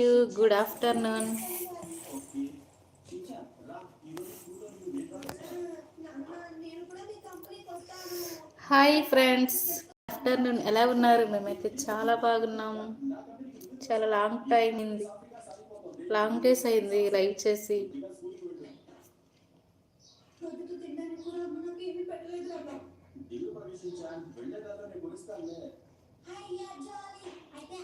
You good afternoon. Hi friends. Afternoon ఎలా ఉన్నారు? మేమైతే చాలా బాగున్నాము. చాలా లాంగ్ టైం అయింది. లాంగ్ డేస్ అయింది లైవ్ చేసి. అయితే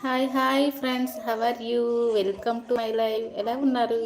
hi hi friends how are you welcome to my live ఎలా ఉన్నారు?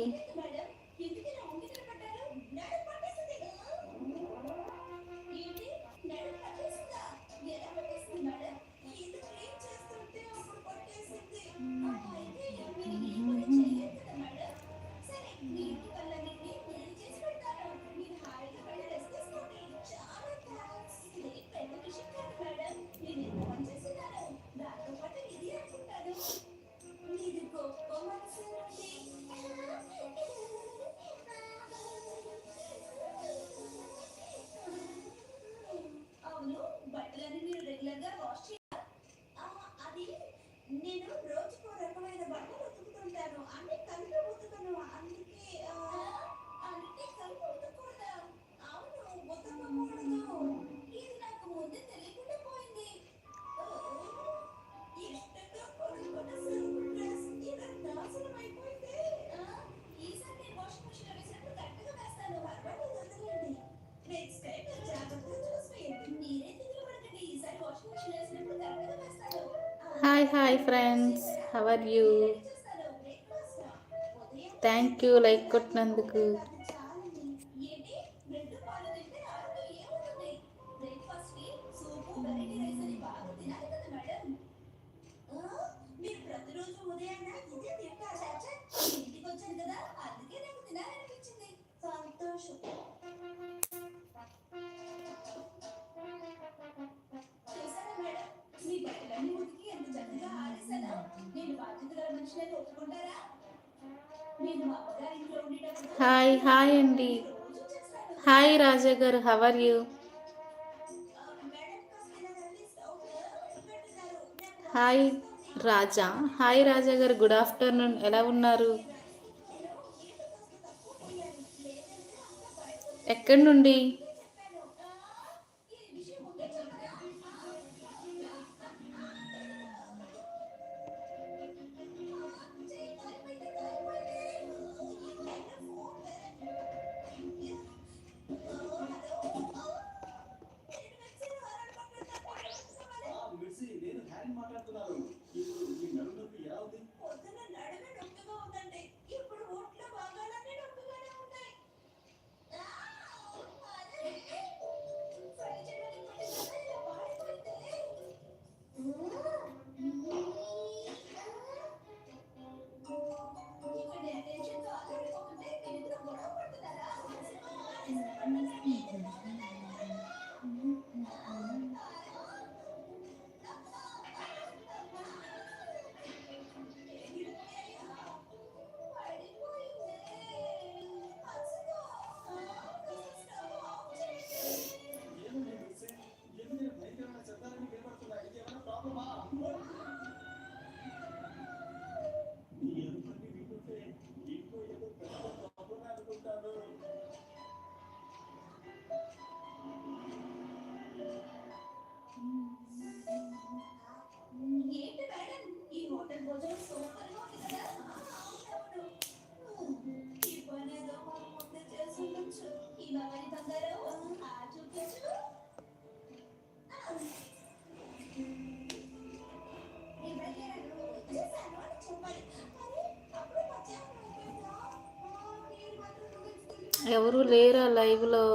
Hi hi friends how are you thank you like కొట్టినందుకు. Hi hi అండి. హాయ్ రాజా గారు how are you hi Raja. Hi Raja గారు good afternoon ఎలా ఉన్నారు? ఎక్కడి నుండి? ఎవరు లేరా లైవ్లో?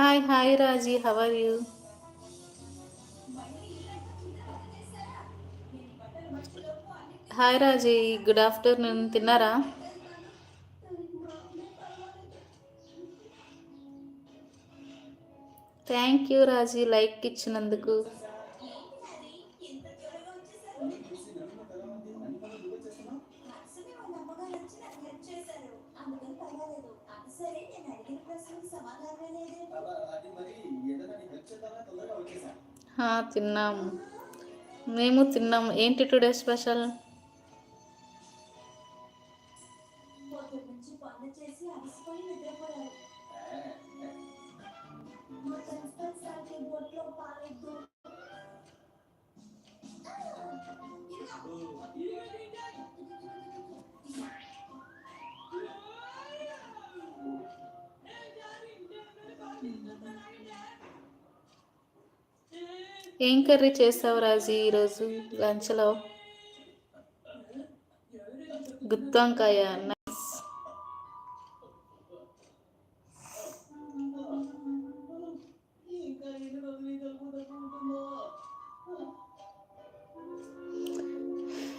Hi hi Raji how are you hi Raji good afternoon తిన్నారా థ్యాంక్ యూ రాజీ లైక్ ఇచ్చినందుకు. తిన్నాము. మేము తిన్నాము. ఏంటి టుడే స్పెషల్? ఏం కర్రీ చేసావు రాజీ ఈరోజు లంచ్లో? గుత్తొంకాయ నైస్.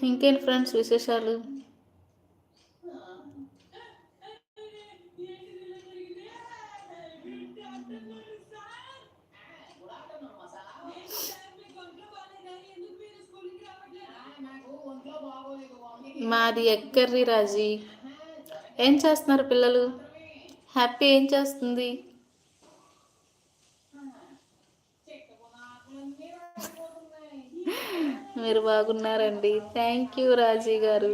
ఇంకేం ఇంకేంటి ఫ్రెండ్స్ విశేషాలు? మాది ఎక్కర్రి రాజీ. ఏం చేస్తున్నారు పిల్లలు? హ్యాపీ ఏం చేస్తుంది? మీరు బాగున్నారండి. థ్యాంక్ యూ రాజీ గారు.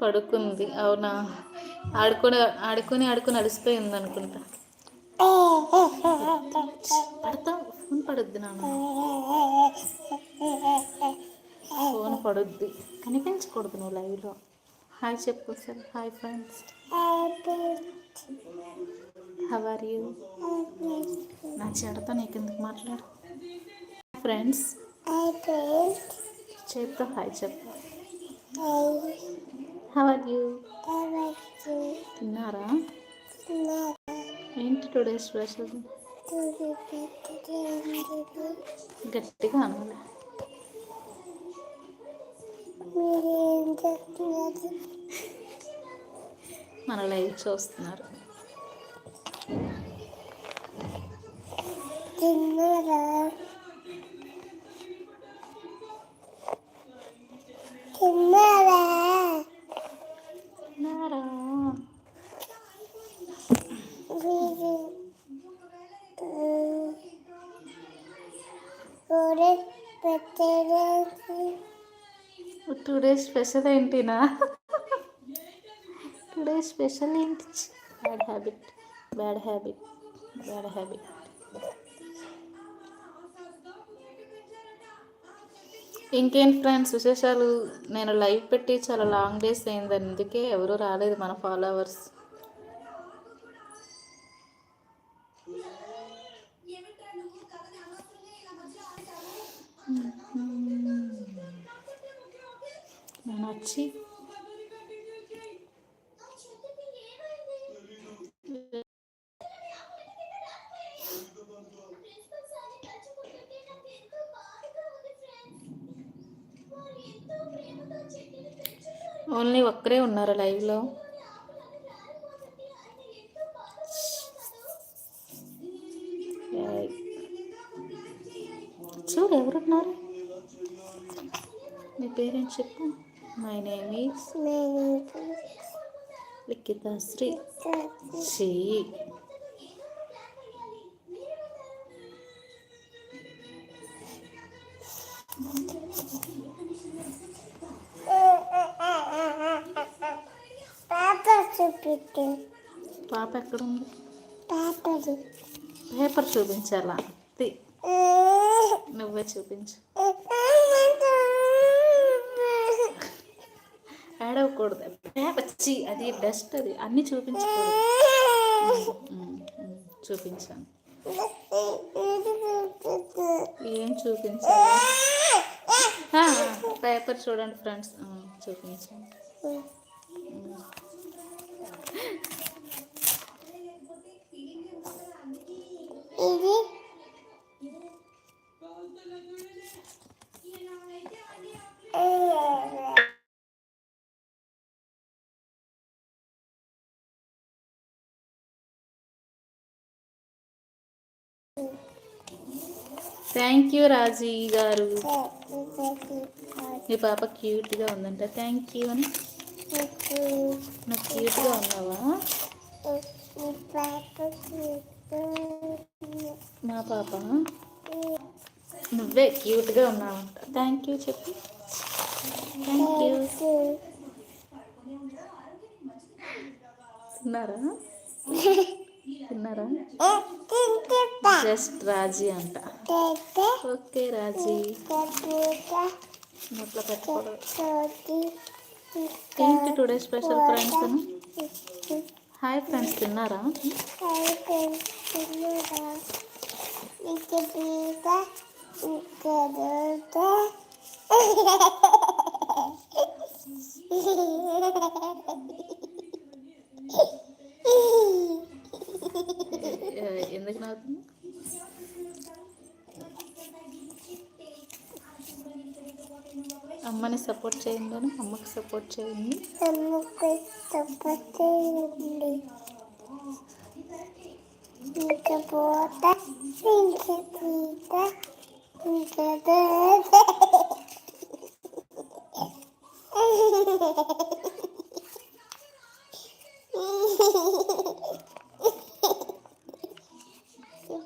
పడుకుంది. అవునా? ఆడుకొని ఆడుకొని ఆడుకొని అలసిపోయింది అనుకుంటా పడతా. ఫోన్ పడుద్ది నాన్న. ఫోన్ పడుద్ది. కనిపించకూడదు నువ్వు లైవ్లో. హాయ్ చెప్పు sir. Hi friends. How are you నా చెడతో నీకు ఎందుకు మాట్లాడు ఫ్రెండ్స్ చెప్తా హాయ్ చెప్పు. హవ్ ఆర్ యూ తిన్నారా? ఏంటి టుడే స్పెషల్ గట్టిగా అనాలి. మన లైవ్ చూస్తున్నారు. తిన్నారా? టుడే స్పెషల్ ఏంటినా? టుడే స్పెషల్ ఏంటి? Bad habit bad habit bad habit. ఇంకేంటి ఫ్రెండ్స్ విశేషాలు? నేను లైవ్ పెట్టి చాలా లాంగ్ డేస్ అయింది అందుకే ఎవరూ రాలేదు మన ఫాలోవర్స్. వచ్చి ఓన్లీ ఒక్కరే ఉన్నారు లైవ్లో. చూడు ఎవరున్నారు? మీ పేరెంట్ చెప్పు. my name is Likhita Sri Sri పాప చూపిట్టు పాప ఎక్కడుంది పాపది పేపర్ చూపించాలా తి నువ్వే చూపించు ఏడవకూడదు వచ్చి అది డస్ట్ అది అన్నీ చూపించకూడదు చూపించాను. ఏం చూపించాలి? ఆ, పేపర్ చూడండి ఫ్రెండ్స్. చూపించాను. థ్యాంక్ యూ రాజీ గారు. మీ పాప క్యూట్గా ఉందంట. థ్యాంక్ యూ అని. నాకు క్యూట్గా ఉన్నావా? మా పాప? నువ్వే క్యూట్గా ఉన్నావంట. థ్యాంక్ యూ చెప్పు. థ్యాంక్ యూ తిన్నారా? తిన్నారా? జస్ట్ రాజీ అంట. ఓకే రాజీ నోట్లో పెట్టుకోవడం ఏంటి today special friends hi friends తిన్నారా ఏ- ఎందుకు నవ్వుతుంది అమ్మని సపోర్ట్ చేయండి అని అమ్మకి సపోర్ట్ చేయండి అమ్మకు తప్పతుంది ఇంకా పోత ఇంకా తీత ఇంకా దోత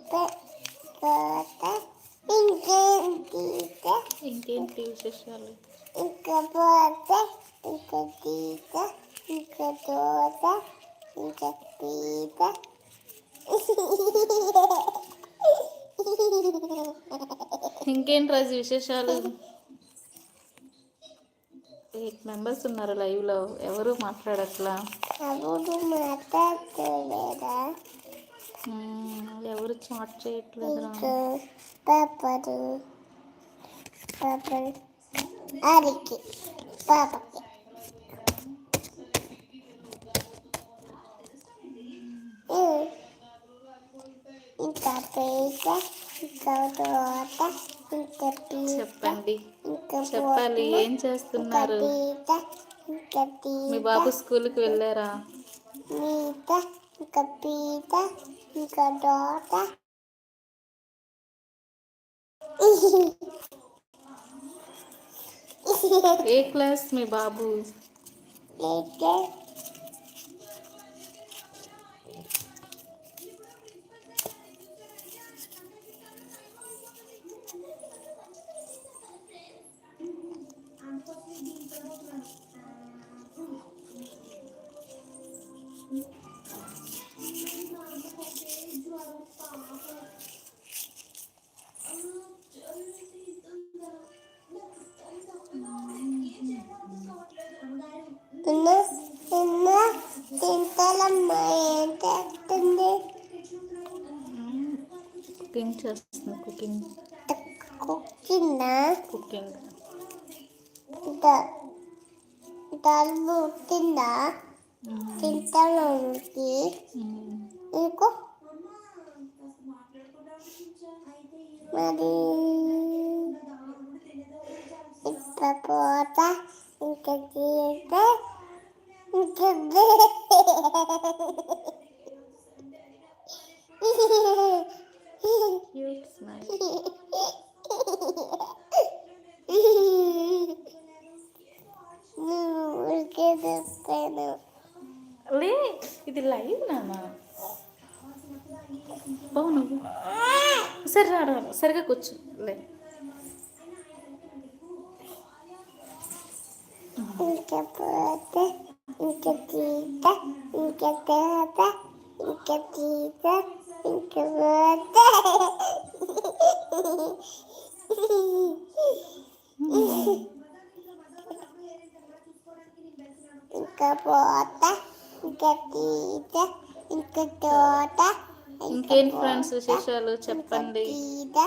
పోత ఇంకేం తీత ఇంకేంటి విశేషాలు? ఇంకా పోత ఇంకా తీత ఇంకా దోత ఇంకా తీత ఇంకేంటి రాజు విశేషాలు? ఎయిట్ మెంబర్స్ ఉన్నారు లైవ్లో? ఎవరు మాట్లాడట్లా? మాట్లాడలేదా ఎవరు చాట్ చేయట్లేదురా? పాపడు ఆడికి పాపకి. ఇంకా పేట ఇంకా తోట పీట చెప్పండి. చెప్పాలి. ఏం చేస్తున్నారు? మీ బాబు స్కూల్కి వెళ్ళారా? మీట ఇంకా పీట ఇంకా ఏ క్లాస్ మీ బాబు అయితే నిన్న దాల్ పుట్టిందా తింటాను నీకు మరి ఇంకా పోత ఇంకా తీత ఇంకా క్యూట్ స్మైల్ నువ్వు ఊరికే చెప్తాను లే ఇది లైవ్ నానా? బావు సరే రా రా, రా. సరిగా కూర్చో. లే. ఇంకా పోత ఇంకా తీత ఇంకా తేత ఇంకా తీత ఇంకా పోత పోత ఇంకా తీత ఇంకా తోట ఇంకేంటి ఫ్రెండ్స్ విశేషాలు చెప్పండి? తీత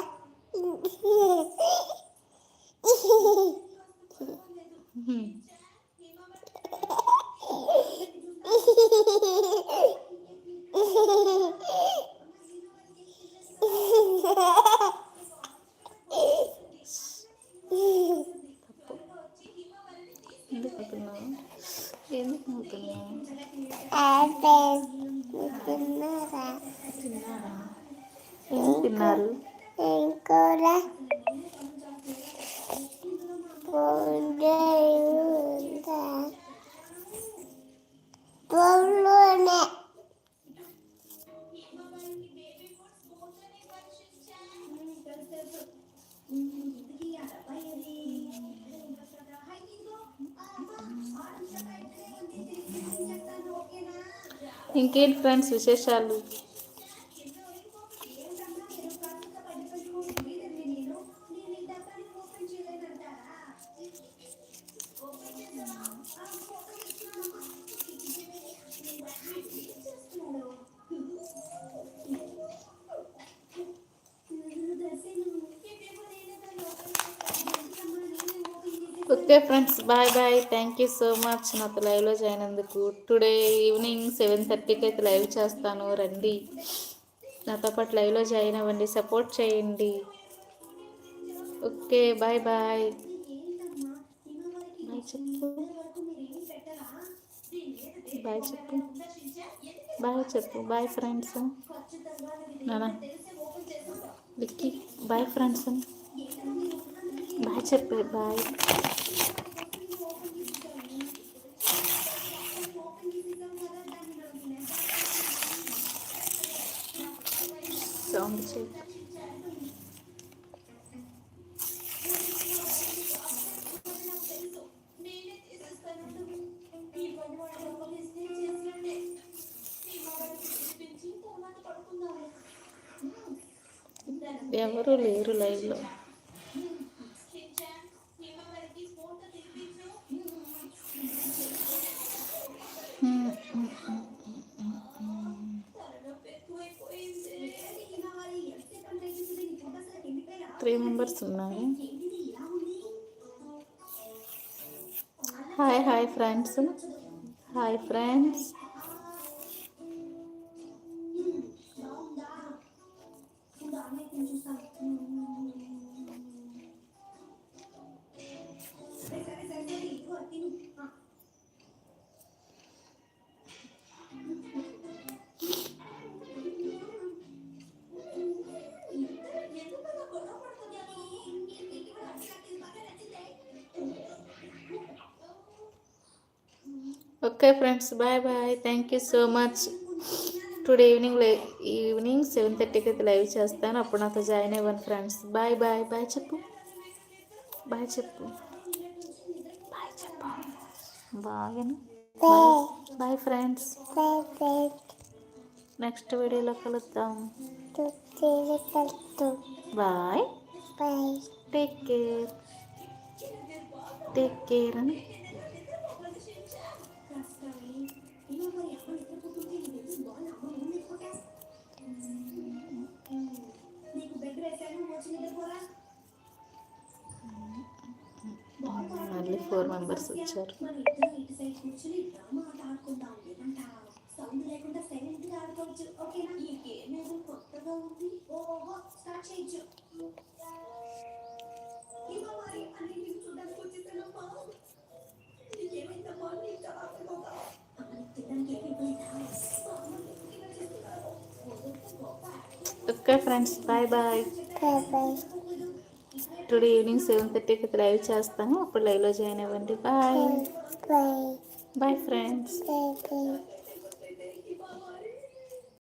ఇంకేంటి ఫ్రెండ్స్ విశేషాలు? Friends. Bye bye. Thank you so much నాతో లైవ్లో జాయిన్ అయినందుకు. టుడే ఈవినింగ్ సెవెన్ థర్టీకి అయితే లైవ్ చేస్తాను. రండి. నాతో పాటు లైవ్లో జాయిన్ అవ్వండి. సపోర్ట్ చేయండి. ఓకే బాయ్ బాయ్ బాయ్ చెప్పు. బాయ్ చెప్పు. బాయ్ చెప్పు. బాయ్ ఫ్రెండ్స్ నానా. విక్కీ బాయ్ ఫ్రెండ్స్ బాయ్ చెప్పు. బాయ్ సౌండ్ చెప్పు hi hi friends hi friends okay friends bye bye thank you so much today evening evening seven థర్టీకి అయితే live చేస్తాను. అప్పుడు నాతో జాయిన్ అవ్వండి ఫ్రెండ్స్ బాయ్ బాయ్ బాయ్ చెప్పు. బాయ్ చెప్పు. బాయ్ చెప్పు. బాగాను బాయ్ ఫ్రెండ్స్ నెక్స్ట్ వీడియోలో కలుద్దాం. Bye bye take care take care అని మళ్ళీ ఫోర్ మెంబర్స్ వచ్చారు. సైడ్ లేకుండా సైలెంట్గా ఆడుకోవచ్చు. ఓకేనా? ఈ గేమ్ ఏదో కొత్తగా ఉంది. ఓహో స్టార్ట్ చేయొచ్చు okay friends bye bye today evening seven థర్టీకి లైవ్ చేస్తాను. అప్పుడు లైవ్లో జాయిన్ అవ్వండి. Bye bye friends